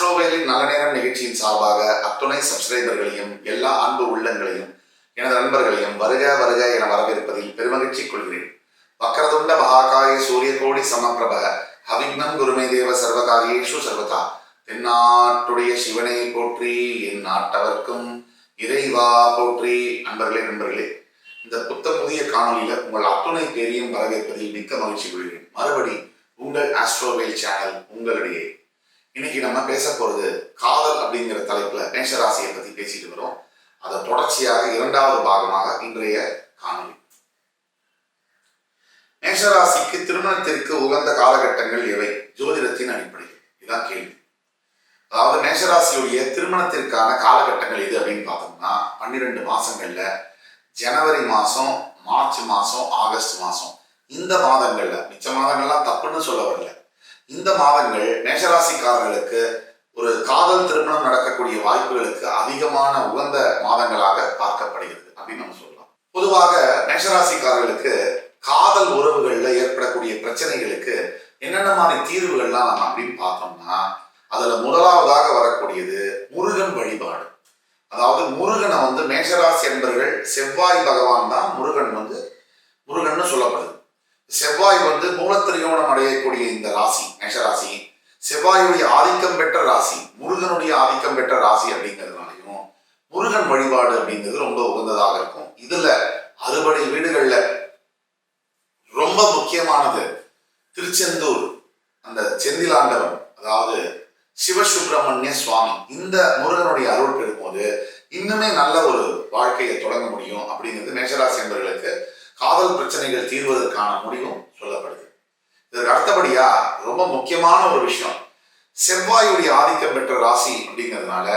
ஆஸ்ட்ரோவேலின் நல்ல நேரம் நிகழ்ச்சியின் சார்பாக அத்துணை சப்ஸ்கிரைபர்களையும் எல்லா அன்பு உள்ளங்களையும் எனது நண்பர்களையும் வருக வருக என வரவேற்பதில் பெருமகிழ்ச்சி கொள்கிறேன். வக்கரதுண்ட மகாகாய சூரிய கோடி சமப்பிரப ஹவிக்னம் குருமே தேவ சர்வகாரியேஷு சர்வதா. தென்னாட்டுடைய சிவனை போற்றி என் நாட்டவர்க்கும் இறைவா போற்றி. நண்பர்களே நண்பர்களே இந்த புத்த புதிய காணொலியில உங்கள் அத்துணை பேரையும் வரவேற்பதில் மிக்க மகிழ்ச்சி கொள்கிறேன். மறுபடி உங்கள் ஆஸ்ட்ரோவேல் சேனல் உங்களிடையே இன்னைக்கு நம்ம பேச போறது காதல் அப்படிங்கிற தலைப்புல மேஷராசியை பத்தி பேசிட்டு வரோம். அதை தொடர்ச்சியாக இரண்டாவது பாகமாக இன்றைய காணொலி மேஷராசிக்கு திருமணத்திற்கு உகந்த காலகட்டங்கள் எவை? ஜோதிடத்தின் அடிப்படையில். இதான் கேள்வி. அதாவது மேஷராசியுடைய திருமணத்திற்கான காலகட்டங்கள் எது அப்படின்னு பார்த்தோம்னா பன்னிரெண்டு மாசங்கள்ல ஜனவரி மாசம் மார்ச் மாசம் ஆகஸ்ட் மாசம். இந்த மாதங்கள்ல மிச்ச மாதங்கள்லாம் தப்புன்னு சொல்ல வரல. இந்த மாதங்கள் மேஷராசிக்காரர்களுக்கு ஒரு காதல் திருமணம் நடக்கக்கூடிய வாய்ப்புகளுக்கு அதிகமான உகந்த மாதங்களாக பார்க்கப்படுகிறது அப்படின்னு நம்ம சொல்லலாம். பொதுவாக மேஷராசிக்காரர்களுக்கு காதல் உறவுகள்ல ஏற்படக்கூடிய பிரச்சனைகளுக்கு என்னென்ன மாதிரி தீர்வுகள்லாம் நம்ம அப்படின்னு பார்த்தோம்னா அதுல முதலாவதாக வரக்கூடியது முருகன் வழிபாடு அதாவது முருகனை வந்து மேஷராசி என்பர்கள் செவ்வாய் பகவான் தான் முருகன் வந்து முருகன்னு சொல்லப்படுது செவ்வாய் வந்து மூலத்திரியோணம் அடையக்கூடிய இந்த ராசி மேஷராசி. செவ்வாயுடைய ஆதிக்கம் பெற்ற ராசி முருகனுடைய ஆதிக்கம் பெற்ற ராசி அப்படிங்கிறதுனாலையும் முருகன் வழிபாடு அப்படிங்கிறது ரொம்ப உகந்ததாக இருக்கும். இதுல அறுபடை வீடுகள்ல ரொம்ப முக்கியமானது திருச்செந்தூர் அந்த செந்திலாண்டவன் அதாவது சிவசுப்பிரமணிய சுவாமி. இந்த முருகனுடைய அருள் பெறும்போது இன்னுமே நல்ல ஒரு வாழ்க்கையை தொடங்க முடியும் அப்படிங்கிறது மேஷராசி என்பர்களுக்கு காதல் பிரச்சனைகள் தீர்வதற்கான முடிவும் சொல்லப்படுது. இதற்கு அடுத்தபடியா ரொம்ப முக்கியமான ஒரு விஷயம். செவ்வாயுடைய ஆதிக்கம் பெற்ற ராசி அப்படிங்கிறதுனால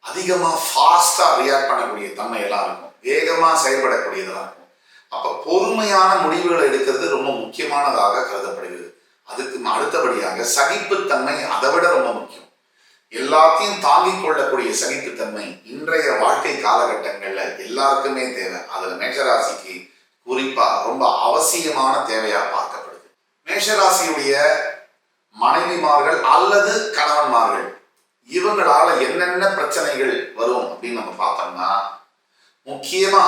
அதிகமாக ஃபாஸ்டாக ரியாக்ட் பண்ணக்கூடிய தன்மை எல்லாம் இருக்கும். வேகமாக செயல்படக்கூடியதெல்லாம் இருக்கும். அப்போ பொறுமையான முடிவுகளை எடுக்கிறது ரொம்ப முக்கியமானதாக கருதப்படுகிறது. அதுக்கு அடுத்தபடியாக சகிப்புத்தன்மை அதை விட ரொம்ப முக்கியம். எல்லாத்தையும் தாங்கிக் கொள்ளக்கூடிய சகிப்புத்தன்மை இன்றைய வாழ்க்கை காலகட்டங்களில் எல்லாருக்குமே தேவை. அதில் மேஷராசிக்கு குறிப்பா ரொம்ப அவசியமான தேவையா பார்க்கப்படுது. மேஷராசியுடைய மனைவிமார்கள் அல்லது கணவன்மார்கள் இவங்களால என்னென்ன பிரச்சனைகள் வரும் அப்படின்னு நம்ம பார்த்தோம்னா முக்கியமா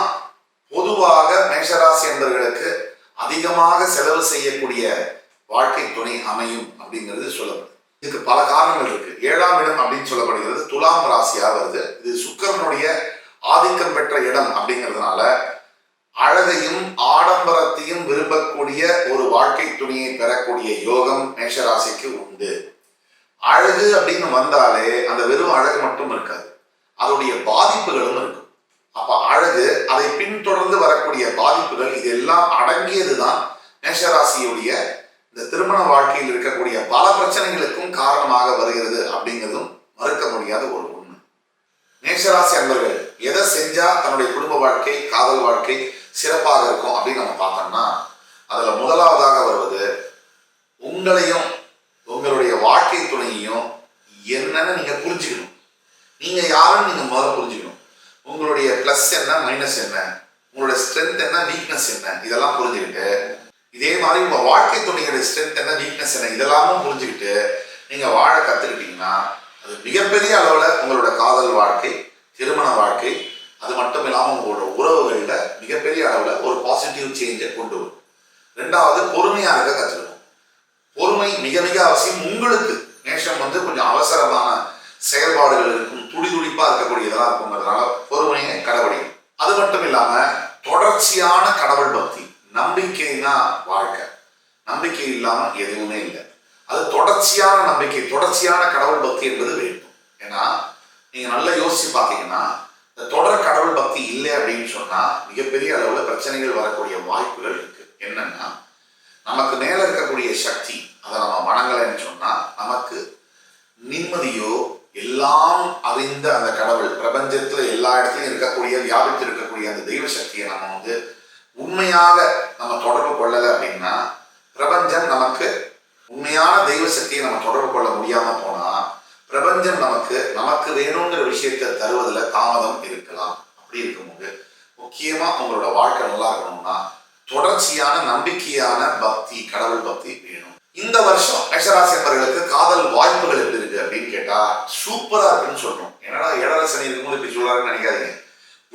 பொதுவாக மேஷராசி என்பவர்களுக்கு அதிகமாக செலவு செய்யக்கூடிய வாழ்க்கை துணை அமையும் அப்படிங்கிறது சொல்லப்படுது. இதுக்கு பல காரணங்கள் இருக்கு. ஏழாம் இடம் அப்படின்னு சொல்லப்படுகிறது. துலாம் ராசியா வருது. இது சுக்கரனுடைய ஆதிக்கம் பெற்ற இடம் யோகம் மேஷராசிக்கு உண்டு. அழகு அப்படின்னு வந்தாலே அந்த வெறும் அழகு மட்டும் இருக்காது. அதோடைய பாதிப்புகளும் இருக்கும். அப்ப அழகு அதை பின்தொடர்ந்து வரக்கூடிய பாதிப்புகள் இதெல்லாம் அடங்கியதுதான் மேஷராசியுடைய இந்த திருமண வாழ்க்கையில் இருக்கக்கூடிய பல பிரச்சனைகளுக்கும் காரணமாக வருகிறது அப்படிங்கிறதும் மறுக்க முடியாத ஒரு உண்மை. மேஷராசி அன்பர்கள் எதை செஞ்சா தன்னுடைய குடும்ப வாழ்க்கை காதல் வாழ்க்கை சிறப்பாக இருக்கும் அப்படின்னு நம்ம பார்த்தோம்னா அதுல முதல் உங்களையும் உங்களுடைய வாழ்க்கை துணையையும் என்னன்னு நீங்க புரிஞ்சுக்கணும். நீங்க யாருன்னு நீங்க முதல்ல புரிஞ்சுக்கணும். உங்களுடைய ப்ளஸ் என்ன மைனஸ் என்ன? உங்களுடைய ஸ்ட்ரென்த் என்ன வீக்னஸ் என்ன? இதெல்லாம் புரிஞ்சுக்கிட்டு இதே மாதிரி உங்க வாழ்க்கை துணையுடைய ஸ்ட்ரென்த் என்ன வீக்னஸ் என்ன? இதெல்லாமும் புரிஞ்சுக்கிட்டு நீங்க வாழ கத்துக்கிட்டீங்கன்னா அது மிகப்பெரிய அளவுல உங்களோட காதல் வாழ்க்கை திருமண வாழ்க்கை அது மட்டும் இல்லாமல் உங்களோட உறவுகளில் மிகப்பெரிய அளவில் ஒரு பாசிட்டிவ் சேஞ்சை கொண்டு வரும். ரெண்டாவது பொறுமையாக இருக்க கற்றுக்கணும் பொறுமை மிக மிக அவசியம். உங்களுக்கு நேஷம் வந்து கொஞ்சம் அவசரமான செயல்பாடுகள் இருக்கும் துடி துடிப்பா இருக்கக்கூடியதெல்லாம் இருக்குங்கிறதுனால பொறுமையை கடைபிடிக்கும் அது மட்டும் இல்லாமல் தொடர்ச்சியான கடவுள் பக்தி நம்பிக்கைனா வாழ்க்கை. நம்பிக்கை இல்லாமல் எதுவுமே இல்லை. அது தொடர்ச்சியான நம்பிக்கை தொடர்ச்சியான கடவுள் பக்தி என்பது வேண்டும். ஏன்னா நீங்கள் நல்லா யோசிச்சு பார்த்தீங்கன்னா இந்த தொடர் கடவுள் பக்தி இல்லை அப்படின்னு சொன்னா மிகப்பெரிய அளவுல பிரச்சனைகள் வரக்கூடிய வாய்ப்புகள் இருக்கு. என்னன்னா நமக்கு மேல இருக்கக்கூடிய சக்தி அதை நம்ம வணங்கலைன்னு சொன்னா நமக்கு நிம்மதியோ எல்லாம் அறிந்த அந்த கடவுள் பிரபஞ்சத்துல எல்லா இடத்துலையும் இருக்கக்கூடிய வியாபித்து இருக்கக்கூடிய அந்த தெய்வ சக்தியை நம்ம வந்து உண்மையாக நம்ம தொடர்பு கொள்ளலை அப்படின்னா பிரபஞ்சம் நமக்கு உண்மையான தெய்வ சக்தியை நம்ம தொடர்பு கொள்ள முடியாம போனா பிரபஞ்சம் நமக்கு நமக்கு வேணுங்கிற விஷயத்தை தருவதில் தாமதம் இருக்கலாம். அப்படி இருக்கும்போது முக்கியமா உங்களோட வாழ்க்கை நல்லா இருக்கணும்னா தொடர்ச்சியான நம்பிக்கையான பக்தி கடவுள் பக்தி வேணும். இந்த வருஷம் மேஷராசி காதல் வாய்ப்புகள் எப்படி இருக்கு அப்படின்னு கேட்டா சூப்பரா இருக்குன்னு சொல்றோம். என்னடா ஏழரை சனி இருக்கும்போது இப்படி சொல்றாருன்னு நினைக்காதீங்க.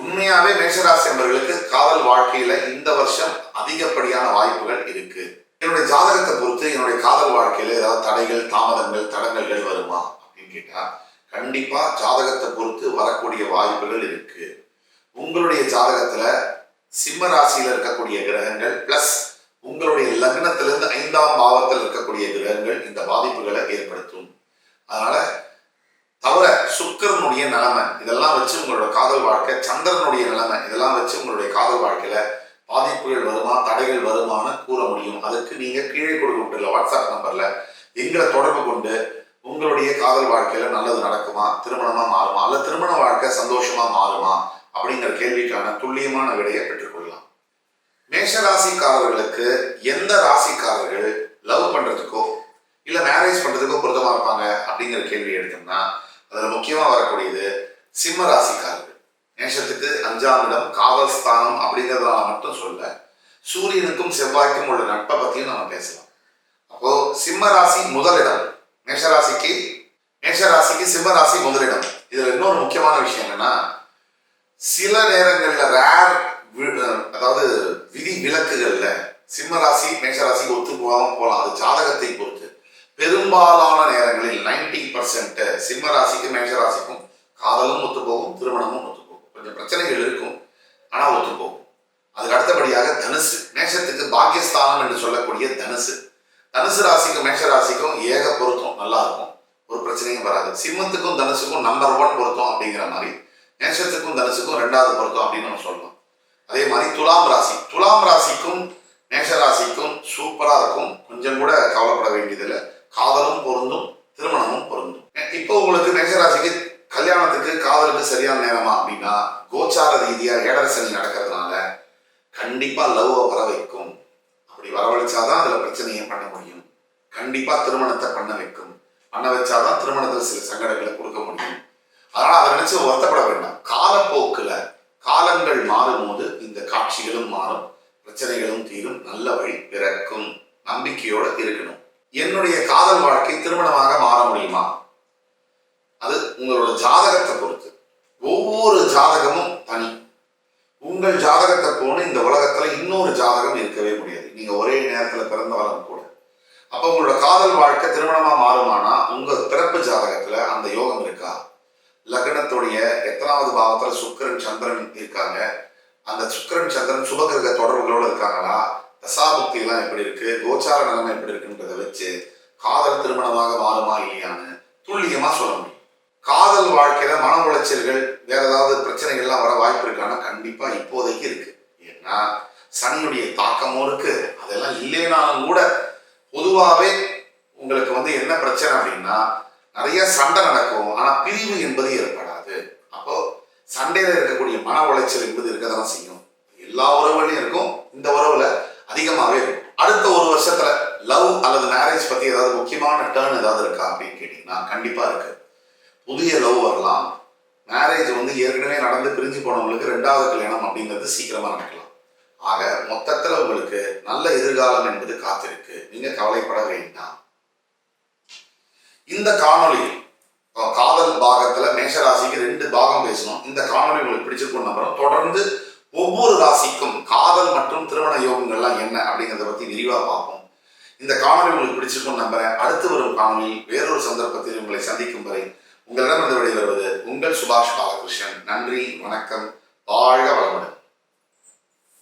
உண்மையாவே மேஷராசி என்பவர்களுக்கு காதல் வாழ்க்கையில இந்த வருஷம் அதிகப்படியான வாய்ப்புகள் இருக்கு. என்னுடைய ஜாதகத்தை பொறுத்து என்னுடைய காதல் வாழ்க்கையில ஏதாவது தடைகள் தாமதங்கள் தடங்கல்கள் வருமா அப்படின்னு கேட்டா கண்டிப்பா ஜாதகத்தை பொறுத்து வரக்கூடிய வாய்ப்புகள் இருக்கு. உங்களுடைய ஜாதகத்துல சிம்ம ராசியில இருக்கக்கூடிய கிரகங்கள் பிளஸ் உங்களுடைய லக்னத்திலிருந்து ஐந்தாம் பாவத்தில் இருக்கக்கூடிய கிரகங்கள் இந்த பாதிப்புகளை ஏற்படுத்தும். அதனால தவிர சுக்கரனுடைய நிலைமை இதெல்லாம் வச்சு உங்களோட காதல் வாழ்க்கை சந்திரனுடைய நிலைமை இதெல்லாம் வச்சு உங்களுடைய காதல் வாழ்க்கையில பாதிப்புகள் வருமா தடைகள் வருமானு கூற முடியும். அதுக்கு நீங்க கீழே கொடுக்கப்பட்டுள்ள வாட்ஸ்அப் நம்பர்ல எங்களை தொடர்பு கொண்டு உங்களுடைய காதல் வாழ்க்கையில நல்லது நடக்குமா திருமணமா மாறுமா அல்ல திருமண வாழ்க்கை சந்தோஷமா மாறுமா அப்படிங்கிற கேள்விக்கான துல்லியமான விடையை பெற்றுக்கொள்ளலாம் மேஷ ராசிக்காரர்களுக்கு எந்த ராசிக்காரர்கள் லவ் பண்றதுக்கோ இல்ல மேரேஜ் பண்றதுக்கோ பொருத்தமா இருப்பாங்க அப்படிங்கிற கேள்வி எடுத்தோம்னா அதுல முக்கியமா வரக்கூடியது சிம்ம ராசிக்காரர்கள். மேஷத்துக்கு அஞ்சாம் இடம் காவல் ஸ்தானம் அப்படிங்கிறதுனால மட்டும் சொல்ல சூரியனுக்கும் செவ்வாய்க்கும் உள்ள நட்பை பத்தியும் நம்ம பேசலாம். அப்போ சிம்ம ராசி முதலிடம் மேஷராசிக்கு மேஷராசிக்கு சிம்ம ராசி முதலிடம் இதுல இன்னொரு முக்கியமான விஷயம் என்னன்னா சில நேரங்கள்ல ரேர் அதாவது விதி விலக்குகள்ல சிம்ம ராசி ஒத்து போகாம போகலாம் அது ஜாதகத்தை பொறுத்து. பெரும்பாலான நேரங்களில் நைன்டி பர்சன்ட் சிம்ம மேஷராசிக்கும் காதலும் ஒத்து போகும் திருமணமும் ஒத்து போகும் கொஞ்சம் பிரச்சனைகள் இருக்கும் ஆனா ஒத்து போகும் அதுக்கு அடுத்தபடியாக தனுசு. மேஷத்துக்கு பாக்கியஸ்தானம் என்று சொல்லக்கூடிய தனுசு. தனுசு ராசிக்கும் மேஷராசிக்கும் ஏக பொருத்தம். நல்லா இருக்கும். ஒரு பிரச்சனையும் வராது. சிம்மத்துக்கும் தனுசுக்கும் நம்பர் ஒன் பொருத்தம் அப்படிங்கிற மாதிரி நேசத்துக்கும் தனுசுக்கும் ரெண்டாவது பொருத்தம் அப்படின்னு நம்ம சொல்லலாம் அதே மாதிரி துலாம் ராசி. துலாம் ராசிக்கும் நேச ராசிக்கும் சூப்பராக இருக்கும். கொஞ்சம் கூட கவலைப்பட வேண்டியதில்லை. காதலும் பொருந்தும் திருமணமும் பொருந்தும். இப்போ உங்களுக்கு மேஷ ராசிக்கு கல்யாணத்துக்கு காதலுக்கு சரியான நேரமா அப்படின்னா கோச்சார ரீதியாக ஏடரசனி நடக்கிறதுனால கண்டிப்பாக லவ்வை வர வைக்கும். அப்படி வரவழைச்சாதான் அதில் பிரச்சனையை பண்ண முடியும். கண்டிப்பாக திருமணத்தை பண்ண வைக்கும். பண்ண வச்சாதான் திருமணத்தில் சில சங்கடங்களை கொடுக்க முடியும். அதனால அதை நினைச்சு வருத்தப்பட வேண்டாம். காலப்போக்கில் காலங்கள் மாறும்போது இந்த காட்சிகளும் மாறும் பிரச்சனைகளும் தீரும் நல்ல வழி பிறக்கும் நம்பிக்கையோடு இருக்கணும். என்னுடைய காதல் வாழ்க்கை திருமணமாக மாற முடியுமா? அது உங்களோட ஜாதகத்தை பொறுத்து. ஒவ்வொரு ஜாதகமும் தனி. உங்கள் ஜாதகத்தை போன இந்த உலகத்துல இன்னொரு ஜாதகம் இருக்கவே முடியாது. நீங்க ஒரே நேரத்துல பிறந்தவரம் கூட. அப்ப உங்களோட காதல் வாழ்க்கை திருமணமா மாறுமானா உங்க பிறப்பு ஜாதகத்துல அந்த யோகம் இருக்கா? லக்னத்துடைய எத்தனாவது பாவத்துல சுக்கிரன் சந்திரன் இருக்காங்க. அந்த சுக்கிரன் சந்திரன் சுபகிரக தொடர்புகளோட இருக்காங்களா? தசாபுக்தி எல்லாம் எப்படி இருக்கு? கோச்சார நிலைமை எப்படி இருக்குன்றதை வச்சு காதல் திருமணமாக மாறுமா இல்லையான்னு துல்லியமா சொல்ல முடியும். காதல் வாழ்க்கையில மன உளைச்சல்கள் வேற ஏதாவது பிரச்சனைகள்லாம் வர வாய்ப்பு இருக்கான்னா கண்டிப்பா இப்போதைக்கு இருக்கு. ஏன்னா சனியுடைய தாக்கமும் இருக்கு. அதெல்லாம் இல்லைனாலும் கூட பொதுவாகவே உங்களுக்கு வந்து என்ன பிரச்சனை அப்படின்னா நிறைய சண்டை நடக்கும். ஆனால் பிரிவு என்பது ஏற்படாது. அப்போ சண்டையில் இருக்கக்கூடிய மன உளைச்சல் என்பது இருக்க தான் செய்யும். எல்லா உறவுகளையும் இருக்கும். இந்த உறவுல அதிகமாகவே இருக்கும். அடுத்த ஒரு வருஷத்துல லவ் அல்லது மேரேஜ் பத்தி ஏதாவது முக்கியமான டேர்ன் ஏதாவது இருக்கா அப்படின்னு கேட்டீங்கன்னா கண்டிப்பா இருக்கு. புதிய லவ் வரலாம். மேரேஜ் வந்து ஏற்கனவே நடந்து பிரிஞ்சு போனவங்களுக்கு ரெண்டாவது கல்யாணம் அப்படிங்கிறது சீக்கிரமா நடக்கலாம். ஆக மொத்தத்துல உங்களுக்கு நல்ல எதிர்காலம் என்பது காத்திருக்கு. நீங்க கவலைப்பட வேண்டாம். இந்த காணொளி காதல் பாகத்துல மேஷ ராசிக்கு ரெண்டு பாகம் பேசணும். இந்த காணொலி உங்களுக்கு பிடிச்சிருக்கும் நம்புறோம். தொடர்ந்து ஒவ்வொரு ராசிக்கும் காதல் மற்றும் திருமண யோகங்கள்லாம் என்ன அப்படிங்கிறத பத்தி விரிவாக பார்ப்போம். இந்த காணொலி உங்களுக்கு பிடிச்சிருக்கும் நம்புறேன். அடுத்து வரும் காணொலி வேறொரு சந்தர்ப்பத்தில் உங்களை சந்திக்கும் வரை உங்களிடம் வருவது உங்கள் சுபாஷ் பாலகிருஷ்ணன். நன்றி வணக்கம் வாழ்க வளமுடன்.